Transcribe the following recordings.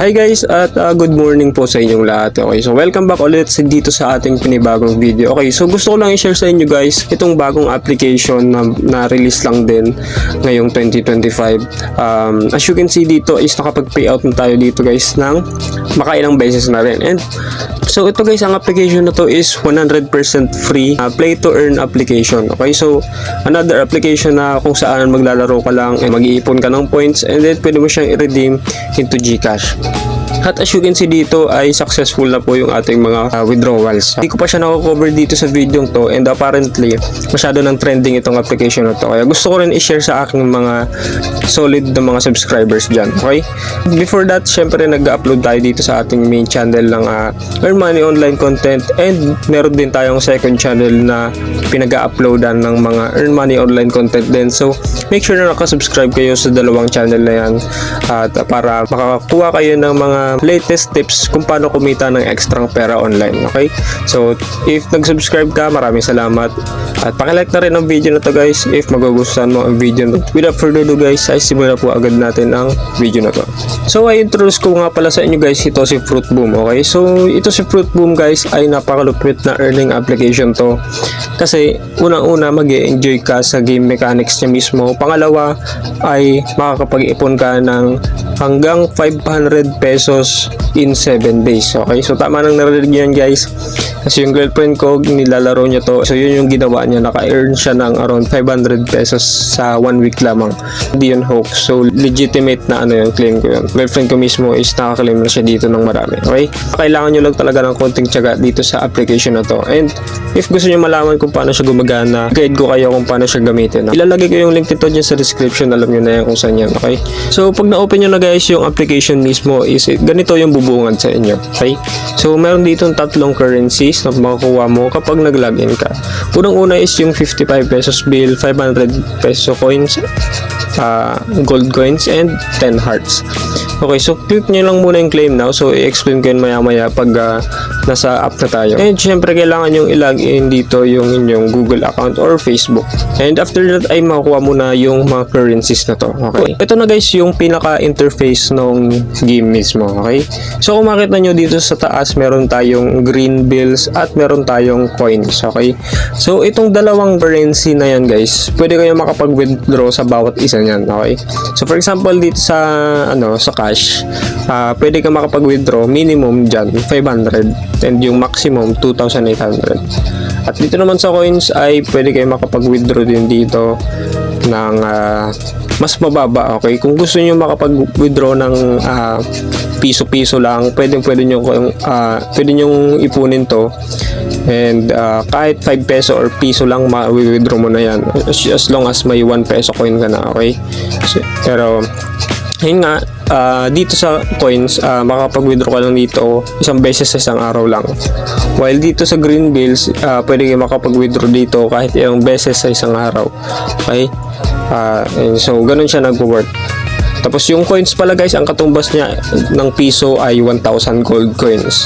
Hi guys at uh, good morning po sa inyong lahat. Okay, so welcome back ulit sa- dito sa ating pinibagong video. Okay, so gusto ko lang i-share sa inyo guys itong bagong application na, na release lang din ngayong 2025. Um, as you can see dito is nakapag-payout na tayo dito guys ng makailang beses na rin. And so ito guys, ang application na to is 100% free uh, play to earn application. Okay, so another application na kung saan maglalaro ka lang, eh, mag-iipon ka ng points and then pwede mo siyang i-redeem into GCash. At as you can see dito ay successful na po yung ating mga uh, withdrawals. Hindi ko pa siya nako-cover dito sa video to and apparently masyado ng trending itong application na to. Kaya gusto ko rin i-share sa aking mga solid na mga subscribers dyan. Okay? Before that, syempre nag-upload tayo dito sa ating main channel ng uh, Earn Money Online Content and meron din tayong second channel na pinag-uploadan ng mga Earn Money Online Content din. So, make sure na nakasubscribe kayo sa dalawang channel na yan at uh, para makakuha kayo ng mga latest tips kung paano kumita ng extra pera online. Okay? So, if nag-subscribe ka, maraming salamat. At pakilike na rin ang video na to guys if magugustuhan mo ang video na to. Without further ado guys, ay simula po agad natin ang video na to. So, ay introduce ko nga pala sa inyo guys, ito si Fruit Boom. Okay? So, ito si Fruit Boom guys ay napakalupit na earning application to. Kasi, unang-una mag enjoy ka sa game mechanics niya mismo. Pangalawa ay makakapag-ipon ka ng hanggang 500 pesos Diyos in 7 days. Okay? So, tama nang narinig yan guys. Kasi yung girlfriend ko, nilalaro niya to. So, yun yung ginawa niya. Naka-earn siya ng around 500 pesos sa 1 week lamang. Hindi yun hoax. So, legitimate na ano yung claim ko yun. Girlfriend ko mismo is nakaka-claim na siya dito ng marami. Okay? Kailangan nyo lang talaga ng konting tiyaga dito sa application na to. And, if gusto nyo malaman kung paano siya gumagana, guide ko kayo kung paano siya gamitin. Ilalagay ko yung link nito dyan sa description. Alam nyo na yan kung saan yan. Okay? So, pag na-open nyo na guys yung application mismo is ganito yung bubungad sa inyo. Okay? So, meron dito tatlong currencies na makukuha mo kapag nag-login ka. Unang-una is yung 55 pesos bill, 500 peso coins, uh, gold coins, and 10 hearts. Okay, so click nyo lang muna yung claim now. So, i-explain ko yun maya-maya pag uh, nasa app na tayo. And syempre, kailangan yung i-login dito yung inyong Google account or Facebook. And after that, ay makukuha mo na yung mga currencies na to. Okay. Ito na guys, yung pinaka-interface ng game mismo. Okay. So, kung makita nyo dito sa taas, meron tayong green bills at meron tayong coins. Okay. So, itong dalawang currency na yan guys, pwede kayo makapag-withdraw sa bawat isa niyan. Okay. So, for example, dito sa, ano, sa cash, ah, pwede ka makapag-withdraw minimum dyan, 500 and yung maximum 2,800. At dito naman sa coins ay pwede kayo makapag-withdraw din dito ng ah, mas mababa, okay? Kung gusto niyo makapag-withdraw ng ah, piso-piso lang, pwede pwede niyo ah, pwede niyo ipunin to. And ah, kahit 5 peso or piso lang ma-withdraw mo na 'yan as, as long as may 1 peso coin ka na, okay? So, pero yun nga, ah, dito sa coins, ah, makapag-withdraw ka lang dito isang beses sa isang araw lang. While dito sa green bills, ah, pwede kayo makapag-withdraw dito kahit ilang beses sa isang araw. Okay? And so, ganun siya nag-work. Tapos yung coins pala guys, ang katumbas niya ng piso ay 1,000 gold coins.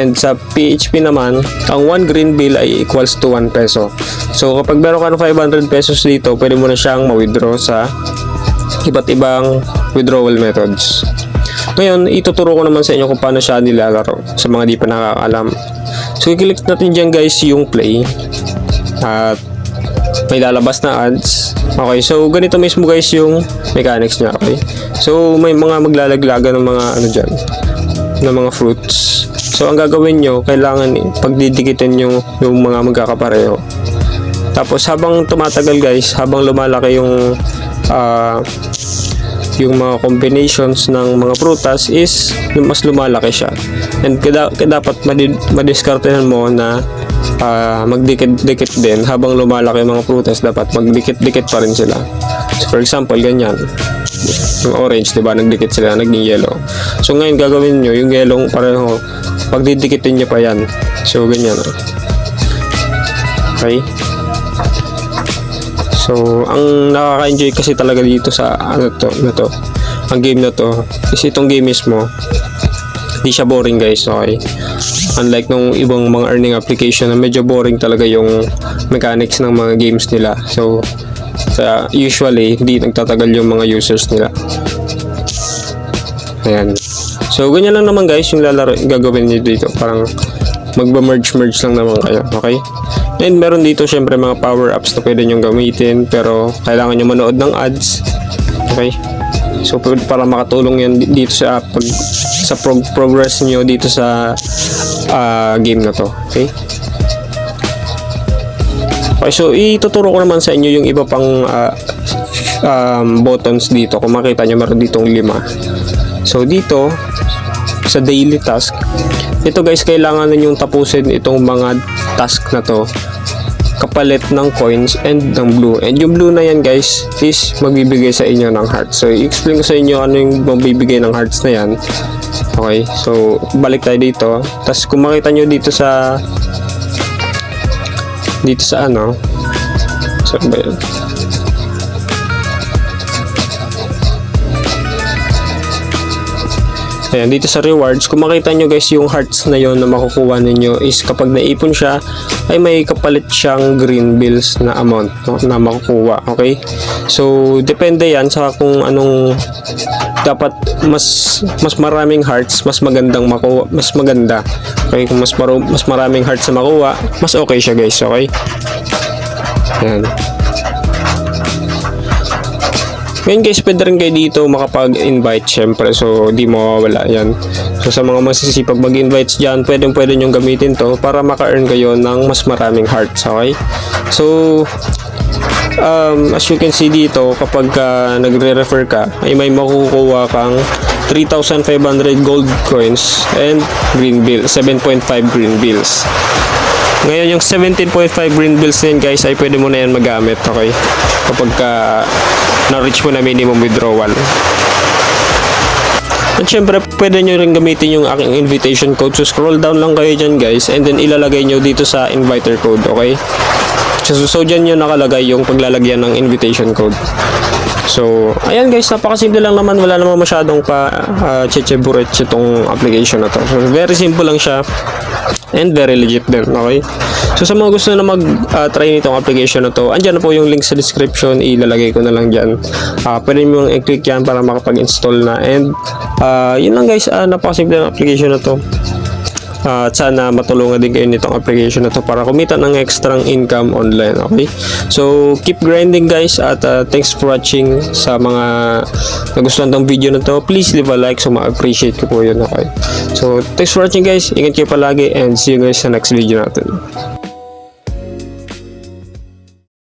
And sa PHP naman, ang 1 green bill ay equals to 1 peso. So kapag meron ka ng 500 pesos dito, pwede mo na siyang ma-withdraw sa iba't ibang withdrawal methods. Ngayon, ituturo ko naman sa inyo kung paano siya nilalaro sa mga di pa nakakaalam. So, i-click natin dyan guys yung play. At may lalabas na ads. Okay, so ganito mismo guys yung mechanics niya, okay? So, may mga maglalaglaga ng mga ano dyan, ng mga fruits. So, ang gagawin nyo, kailangan pagdidikitin yung, yung mga magkakapareho. Tapos, habang tumatagal guys, habang lumalaki yung ah, yung mga combinations ng mga prutas is mas lumalaki siya. And kada, kada dapat madi- madiskartehan mo na ah, magdikit-dikit din habang lumalaki yung mga prutas dapat magdikit-dikit pa rin sila. So, for example, ganyan. Yung orange, di ba? Nagdikit sila, naging yellow. So, ngayon gagawin nyo, yung yellow pareho, pagdidikitin nyo pa yan. So, ganyan. Okay? So, ang nakaka-enjoy kasi talaga dito sa ano to, na to, ang game na to, is itong game mismo, hindi siya boring guys, okay? Unlike nung ibang mga earning application na medyo boring talaga yung mechanics ng mga games nila. So, kaya usually, hindi nagtatagal yung mga users nila. Ayan. So, ganyan lang naman guys yung lalaro, gagawin niyo dito. Parang magba-merge-merge lang naman kayo. Okay? And meron dito syempre mga power-ups na pwede nyo gamitin. Pero kailangan nyo manood ng ads. Okay? So, para makatulong yan di- dito sa pag, sa prog- progress nyo dito sa ah, game na to. Okay? Okay, so ituturo ko naman sa inyo yung iba pang ah, um, buttons dito. Kung makita nyo, meron ditong lima. So, dito, sa daily task, ito guys, kailangan ninyong tapusin itong mga task na to kapalit ng coins and ng blue. And yung blue na yan guys is magbibigay sa inyo ng hearts. So, i-explain ko sa inyo ano yung magbibigay ng hearts na yan. Okay, so balik tayo dito. Tapos kung makita nyo dito sa dito sa ano saan ba Ayan, dito sa rewards, kung makita nyo guys yung hearts na yon na makukuha ninyo is kapag naipon siya, ay may kapalit siyang green bills na amount no, na makukuha. Okay? So, depende yan sa kung anong dapat mas mas maraming hearts, mas magandang makuha, mas maganda. Okay? Kung mas, maro, mas maraming hearts na makuha, mas okay siya guys. Okay? Ayan. Ngayon guys, pwede rin kayo dito makapag-invite syempre. So, di mawawala yan. So, sa mga masisipag mag-invite dyan, pwede pwede nyong gamitin to para maka-earn kayo ng mas maraming hearts. Okay? So, um, as you can see dito, kapag uh, nagre-refer ka, ay may makukuha kang 3,500 gold coins and green bill, 7.5 green bills. Ngayon, yung 17.5 green bills na guys, ay pwede mo na yan magamit, okay? Kapag ka na-reach mo na minimum withdrawal. At syempre, pwede nyo rin gamitin yung aking invitation code. So, scroll down lang kayo dyan, guys, and then ilalagay nyo dito sa inviter code, okay? So, so dyan nyo nakalagay yung paglalagyan ng invitation code. So, ayan guys, napakasimple lang naman. Wala naman masyadong pa uh, checheburet itong application na to. So, very simple lang siya and very legit din, okay? So, sa mga gusto na mag-try nitong application na to, andyan na po yung link sa description. Ilalagay ko na lang dyan. Uh, pwede mo i-click yan para makapag-install na. And, uh, yun lang guys, uh, napakasimple ng application na to. At sana matulungan din kayo nitong application na to para kumita ng extra income online, okay? So, keep grinding guys at uh, thanks for watching sa mga nagustuhan tong video na to. Please leave a like so ma-appreciate ko po yun, okay? So, thanks for watching guys. Ingat kayo palagi and see you guys sa next video natin.